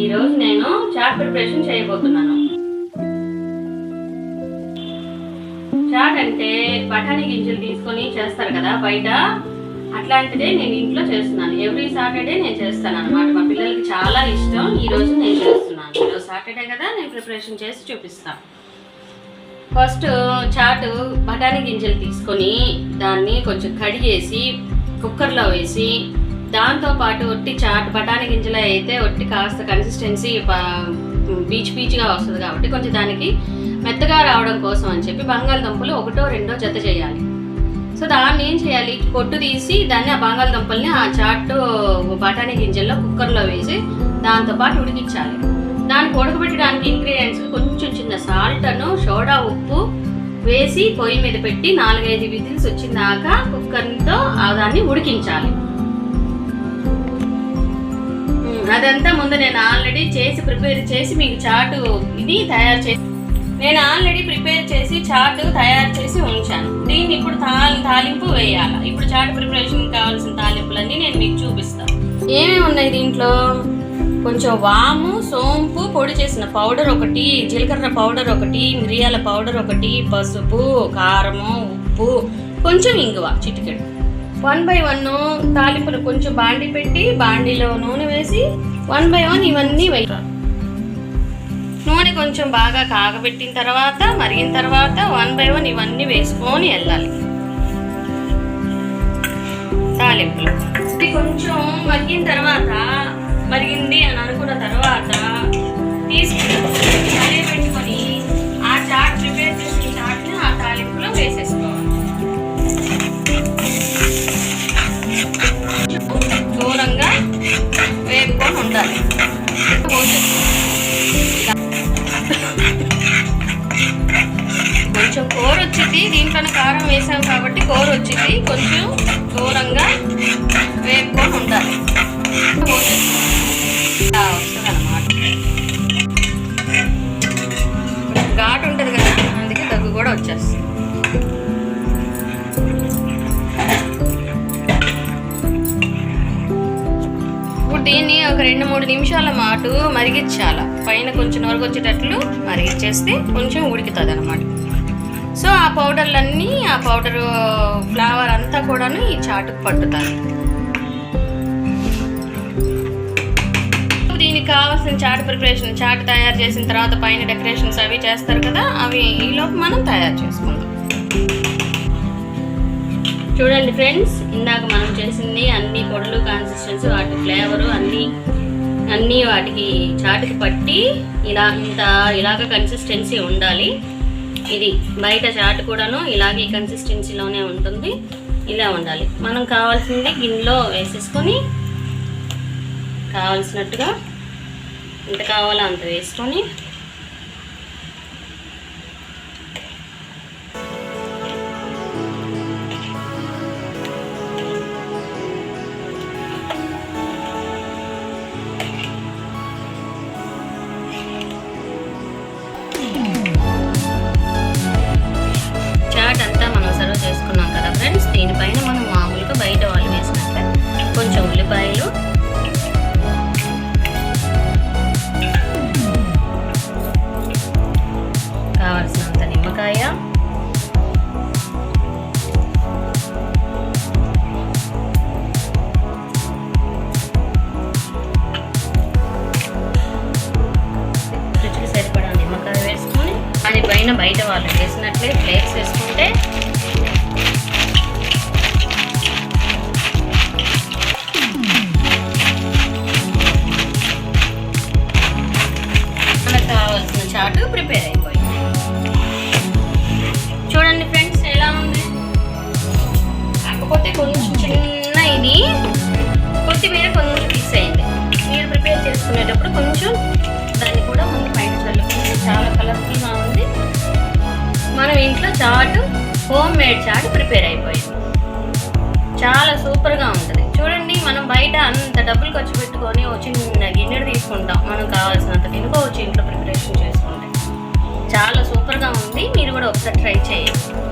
ఈరోజు నేను chat preparation చేయబోతున్నాను. చాట్ అంటే బఠానీ గింజలు తీసుకొని చేస్తారు కదా బయట. అట్లాంటిదే నేను ఇంట్లో చేస్తున్నాను. ఎవ్రీ సాటర్డే నేను చేస్తాను అనమాట మా పిల్లలకి చాలా ఇష్టం. ఈరోజు నేను చేస్తున్నాను. ఈరోజు సాటర్డే కదా నేను ప్రిపరేషన్ చేసి చూపిస్తాను ఫస్ట్ చాటు బఠానీ గింజలు తీసుకొని దాన్ని కొంచెం కడిగేసి కుక్కర్లో వేసి దాంతోపాటు ఒట్టి చాట్ బఠానీ గింజలు అయితే ఒట్టి కాస్త కన్సిస్టెన్సీ పీచ్ పీచ్గా వస్తుంది కాబట్టి కొంచెం దానికి మెత్తగా రావడం కోసం అని చెప్పి బంగాళదుంపలు ఒకటో రెండో జత చేయాలి. సో దాన్ని ఏం చేయాలి? పొట్టు తీసి దాన్ని ఆ బంగాళదుంపల్ని ఆ చాట్ బఠానీ గింజల్లో కుక్కర్లో వేసి దాంతో పాటు ఉడికించాలి. దానికి ఉడకబెట్టడానికి ఇంగ్రీడియంట్స్ కొంచెం చిన్న సాల్ట్ను సోడా ఉప్పు వేసి పొయ్యి మీద పెట్టి నాలుగైదు విజిల్స్ వచ్చిందాక కుక్కర్తో దాన్ని ఉడికించాలి. అదంతా ముందు నేను ఆల్రెడీ చేసి ప్రిపేర్ చేసి మీకు చాటు ఇది తయారు చేసి నేను ఆల్రెడీ ప్రిపేర్ చేసి చాటు తయారు చేసి ఉంచాను. దీన్ని ఇప్పుడు తాలి తాలింపు వేయాలి? ఇప్పుడు చాటు ప్రిపరేషన్ కావాల్సిన తాలింపులన్నీ నేను మీకు చూపిస్తాను ఏమేమి ఉన్నాయి దీంట్లో? కొంచెం వాము సోంపు పొడి చేసిన పౌడర్ ఒకటి జీలకర్ర పౌడర్ ఒకటి మిరియాల పౌడర్ ఒకటి పసుపు కారము ఉప్పు కొంచెం ఇంగువ చిటికెడు. వన్ బై వన్ తాలింపులు కొంచెం బాండి పెట్టి బాండిలో నూనె వేసి వన్ బై వన్ ఇవన్నీ వేయాలి నూనె కొంచెం బాగా కాగబెట్టిన తర్వాత మరిగిన తర్వాత వన్ బై వన్ ఇవన్నీ వేసుకొని వెళ్ళాలి. తాలింపులు. ఇది కొంచెం మగ్గిన తర్వాత మరిగింది అని అనుకున్న తర్వాత తీసుకుని కొంచెం కూర వచ్చింది దీంట్లోనే కారం వేసాం కాబట్టి కూర వచ్చింది. కొంచెం దూరంగా వేపుకొని ఉండాలి. ఇలా వస్తుందన్నమాట. ఘాటు ఉంటుంది కదా అందుకే దగ్గు కూడా వచ్చేస్తుంది. దీన్ని ఒక రెండు మూడు నిమిషాల మాటు మరిగించాల. పైన కొంచెం నొరగొచ్చేటట్లు మరిగించేస్తే కొంచెం ఉడుకుతుంది అనమాట సో ఆ పౌడర్లన్నీ ఆ పౌడర్ ఫ్లేవర్ అంతా కూడాను ఈ చాటుకు పట్టుతారు దీనికి కావాల్సిన చాట్ ప్రిపరేషన్ చాట్ తయారు చేసిన తర్వాత పైన డెకరేషన్స్ అవి చేస్తారు కదా అవి ఈలోపు మనం తయారు చేసుకుందాం చూడండి ఫ్రెండ్స్ ఇందాక మనం చేసింది అన్ని పొడులు కన్సిస్టెన్సీ వాటి ఫ్లేవరు అన్నీ అన్నీ వాటికి చాటుకి పట్టి ఇలా ఇంత ఇలాగ కన్సిస్టెన్సీ ఉండాలి. ఇది బయట చాట్ కూడాను ఇలాగే కన్సిస్టెన్సీలోనే ఉంటుంది. ఇలా ఉండాలి. మనం కావాల్సింది గిన్నెలో వేసేసుకొని కావాల్సినట్టుగా ఎంత కావాలో అంత వేసుకొని వేసినట్లే ఫ్లేక్స్ వేసుకుంటే మనకు కావాల్సిన చాటు ప్రిపేర్ అయిపోయింది చూడండి ఫ్రెండ్స్ ఎలా ఉంది కాకపోతే కొంచెం చిన్న ఇది కొత్తిమీర కొంచెం చాటు హోమ్ మేడ్ చాట్ ప్రిపేర్ అయిపోయింది. చాలా సూపర్గా ఉంటుంది. చూడండి మనం బయట అంత డబ్బులు ఖర్చు పెట్టుకొని ఒక చిన్న గిన్నెడు తీసుకుంటాం. మనం కావాల్సినంత తినుకోవచ్చు ఇంట్లో ప్రిపరేషన్ చేసుకుంటాం. చాలా సూపర్గా ఉంది. మీరు కూడా ఒకసారి ట్రై చేయండి.